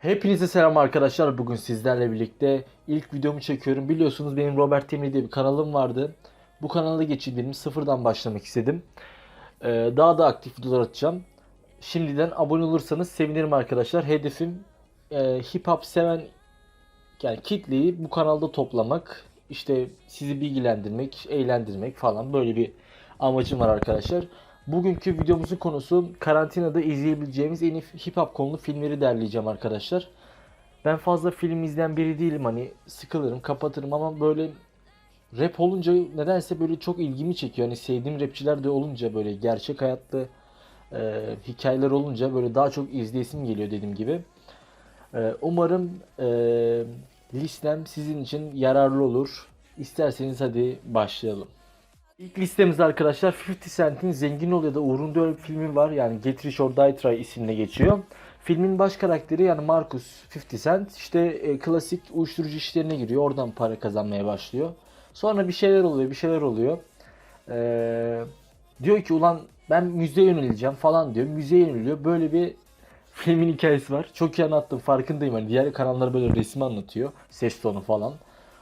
Hepinize selam arkadaşlar. Bugün sizlerle birlikte ilk videomu çekiyorum. Biliyorsunuz benim Robert Temli diye bir kanalım vardı. Bu kanala geçip benim sıfırdan başlamak istedim. Ee, daha da aktif videolar atacağım. Şimdiden abone olursanız sevinirim arkadaşlar. Hedefim e, hip hop seven yani kitleyi bu kanalda toplamak. İşte sizi bilgilendirmek, eğlendirmek falan böyle bir amacım var arkadaşlar. Bugünkü videomuzun konusu karantinada izleyebileceğimiz en iyi hip hop konulu filmleri derleyeceğim arkadaşlar. Ben fazla film izleyen biri değilim hani sıkılırım kapatırım ama böyle rap olunca nedense böyle çok ilgimi çekiyor. Hani sevdiğim rapçiler de olunca böyle gerçek hayatta e, hikayeler olunca böyle daha çok izleyesim geliyor dediğim gibi. E, umarım e, listem sizin için yararlı olur. İsterseniz hadi başlayalım. İlk listemizde arkadaşlar 50 Cent'in Zengin Ol ya da Uğrunda Öl filmi var. Yani Get Rich or Die Try isimle geçiyor. Filmin baş karakteri yani Marcus 50 Cent işte e, klasik uyuşturucu işlerine giriyor. Oradan para kazanmaya başlıyor. Sonra bir şeyler oluyor, bir şeyler oluyor. Ee, diyor ki ulan ben müziğe yöneleceğim falan diyor. Müziğe yöneliyor. Böyle bir filmin hikayesi var. Çok iyi anlattım farkındayım. Hani diğer kanallar böyle resmi anlatıyor. Ses tonu falan.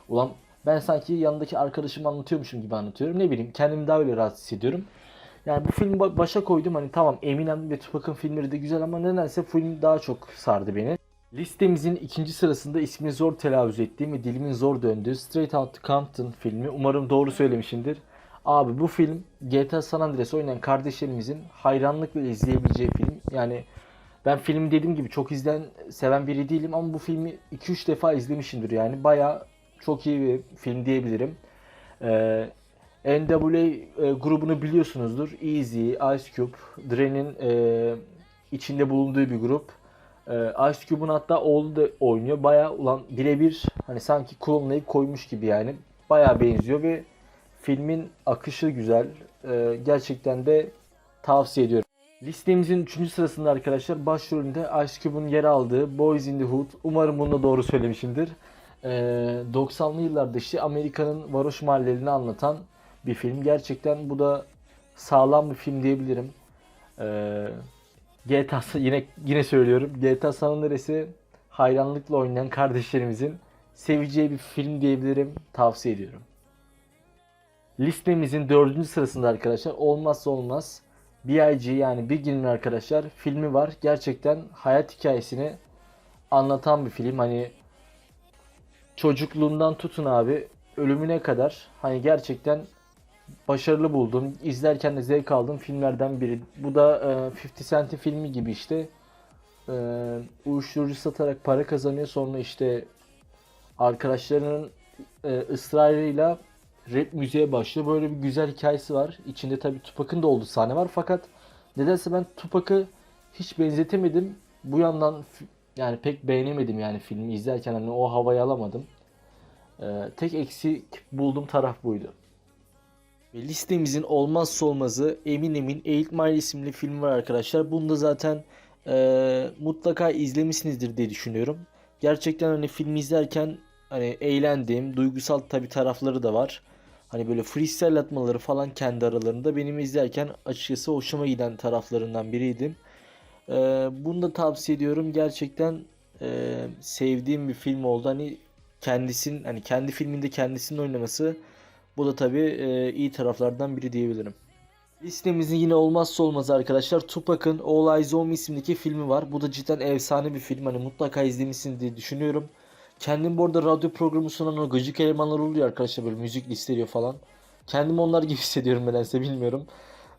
Ulan ben sanki yanındaki arkadaşımı anlatıyormuşum gibi anlatıyorum. Ne bileyim kendimi daha öyle rahat hissediyorum. Yani bu filmi ba- başa koydum hani tamam Eminem ve Tupac'ın filmleri de güzel ama nedense film daha çok sardı beni. Listemizin ikinci sırasında ismini zor telaffuz ettiğim ve dilimin zor döndüğü Straight Outta Compton filmi. Umarım doğru söylemişimdir. Abi bu film GTA San Andreas oynayan kardeşlerimizin hayranlıkla izleyebileceği film. Yani ben film dediğim gibi çok izleyen, seven biri değilim ama bu filmi 2-3 defa izlemişimdir yani. Baya çok iyi bir film diyebilirim. Ee, NWA e, grubunu biliyorsunuzdur. Easy, Ice Cube, Dre'nin e, içinde bulunduğu bir grup. E, Ice Cube'un hatta oğlu da oynuyor. Baya ulan birebir hani sanki klonlayıp koymuş gibi yani. Baya benziyor ve filmin akışı güzel. E, gerçekten de tavsiye ediyorum. Listemizin 3. sırasında arkadaşlar başrolünde Ice Cube'un yer aldığı Boys in the Hood. Umarım bunu da doğru söylemişimdir. Ee, 90'lı yıllarda işte Amerika'nın varoş mahallelerini anlatan bir film. Gerçekten bu da sağlam bir film diyebilirim. Ee, GTA yine yine söylüyorum. GTA San Andreas'ı hayranlıkla oynayan kardeşlerimizin seveceği bir film diyebilirim. Tavsiye ediyorum. Listemizin dördüncü sırasında arkadaşlar olmazsa olmaz B.I.G. yani Biggie'nin arkadaşlar filmi var. Gerçekten hayat hikayesini anlatan bir film. Hani çocukluğundan tutun abi ölümüne kadar hani gerçekten başarılı buldum. İzlerken de zevk aldığım filmlerden biri. Bu da e, 50 Cent'in filmi gibi işte. E, uyuşturucu satarak para kazanıyor. Sonra işte arkadaşlarının e, ısrarıyla rap müziğe başlıyor. Böyle bir güzel hikayesi var. İçinde tabii Tupac'ın da olduğu sahne var. Fakat nedense ben Tupac'ı hiç benzetemedim. Bu yandan yani pek beğenemedim yani filmi izlerken hani o havayı alamadım. Ee, tek eksik bulduğum taraf buydu. Ve listemizin olmazsa olmazı Eminem'in 8 Mile isimli film var arkadaşlar. Bunu da zaten e, mutlaka izlemişsinizdir diye düşünüyorum. Gerçekten hani filmi izlerken hani eğlendiğim, duygusal tabi tarafları da var. Hani böyle freestyle atmaları falan kendi aralarında benim izlerken açıkçası hoşuma giden taraflarından biriydi. Ee, bunu da tavsiye ediyorum. Gerçekten e, sevdiğim bir film oldu. Hani kendisinin hani kendi filminde kendisinin oynaması bu da tabii e, iyi taraflardan biri diyebilirim. Listemizin yine olmazsa olmazı arkadaşlar Tupac'ın All Eyes On Me isimdeki filmi var. Bu da cidden efsane bir film. Hani mutlaka izlemişsiniz diye düşünüyorum. Kendim bu arada radyo programı sunan o gıcık elemanlar oluyor arkadaşlar böyle müzik listeliyor falan. Kendimi onlar gibi hissediyorum nedense bilmiyorum.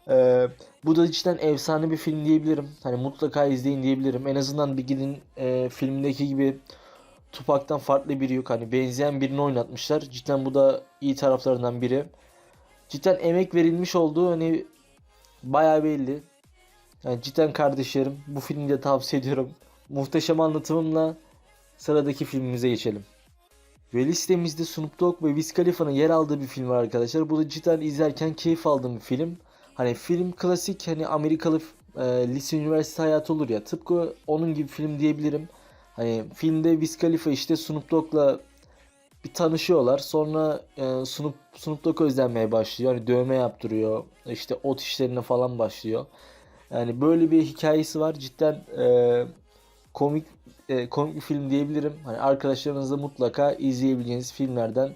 Ee, bu da cidden efsane bir film diyebilirim. Hani mutlaka izleyin diyebilirim. En azından bir gidin e, filmdeki gibi Tupac'tan farklı biri yok. Hani benzeyen birini oynatmışlar. Cidden bu da iyi taraflarından biri. Cidden emek verilmiş olduğu hani bayağı belli. Yani cidden kardeşlerim bu filmi de tavsiye ediyorum. Muhteşem anlatımımla sıradaki filmimize geçelim. Ve listemizde Snoop Dogg ve Wiz Khalifa'nın yer aldığı bir film var arkadaşlar. Bu da cidden izlerken keyif aldığım bir film. Hani film klasik hani Amerikalı e, lise üniversite hayatı olur ya. Tıpkı onun gibi film diyebilirim. Hani filmde Wiz Khalifa işte Snoop Dogg'la bir tanışıyorlar. Sonra e, Snoop, Snoop Dogg özlenmeye başlıyor. Hani dövme yaptırıyor. İşte ot işlerine falan başlıyor. Yani böyle bir hikayesi var. Cidden e, komik e, komik bir film diyebilirim. Hani arkadaşlarınızla mutlaka izleyebileceğiniz filmlerden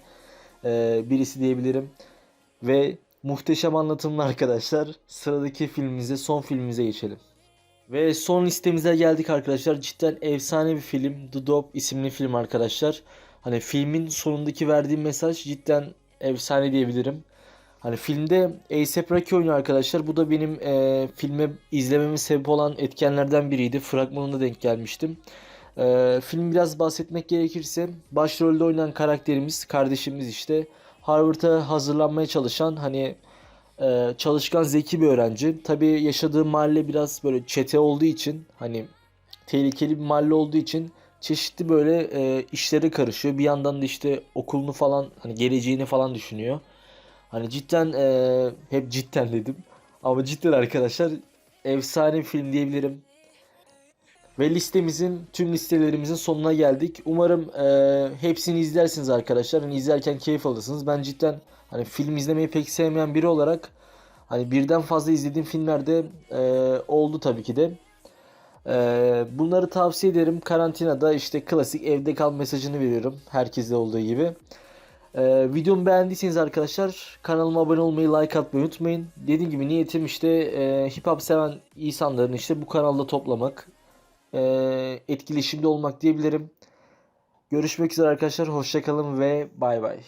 e, birisi diyebilirim. Ve muhteşem anlatımlı arkadaşlar. Sıradaki filmimize, son filmimize geçelim. Ve son listemize geldik arkadaşlar. Cidden efsane bir film. The Dope isimli film arkadaşlar. Hani filmin sonundaki verdiğim mesaj cidden efsane diyebilirim. Hani filmde A$AP Rocky oynuyor arkadaşlar. Bu da benim e, filme izlememe sebep olan etkenlerden biriydi. Fragmanına denk gelmiştim. E, film biraz bahsetmek gerekirse başrolde oynayan karakterimiz, kardeşimiz işte Harvard'a hazırlanmaya çalışan hani e, çalışkan zeki bir öğrenci. Tabii yaşadığı mahalle biraz böyle çete olduğu için hani tehlikeli bir mahalle olduğu için çeşitli böyle e, işlere karışıyor. Bir yandan da işte okulunu falan hani geleceğini falan düşünüyor. Hani cidden e, hep cidden dedim. Ama cidden arkadaşlar efsane film diyebilirim. Ve listemizin tüm listelerimizin sonuna geldik. Umarım e, hepsini izlersiniz arkadaşlar. Hani izlerken keyif alırsınız. Ben cidden hani film izlemeyi pek sevmeyen biri olarak hani birden fazla izlediğim filmlerde e, oldu tabii ki de. E, bunları tavsiye ederim. Karantinada işte klasik evde kal mesajını veriyorum. Herkeste olduğu gibi. Ee, videomu beğendiyseniz arkadaşlar kanalıma abone olmayı, like atmayı unutmayın. Dediğim gibi niyetim işte e, hip hop seven insanların işte bu kanalda toplamak, e, etkileşimde olmak diyebilirim. Görüşmek üzere arkadaşlar. Hoşçakalın ve bay bay.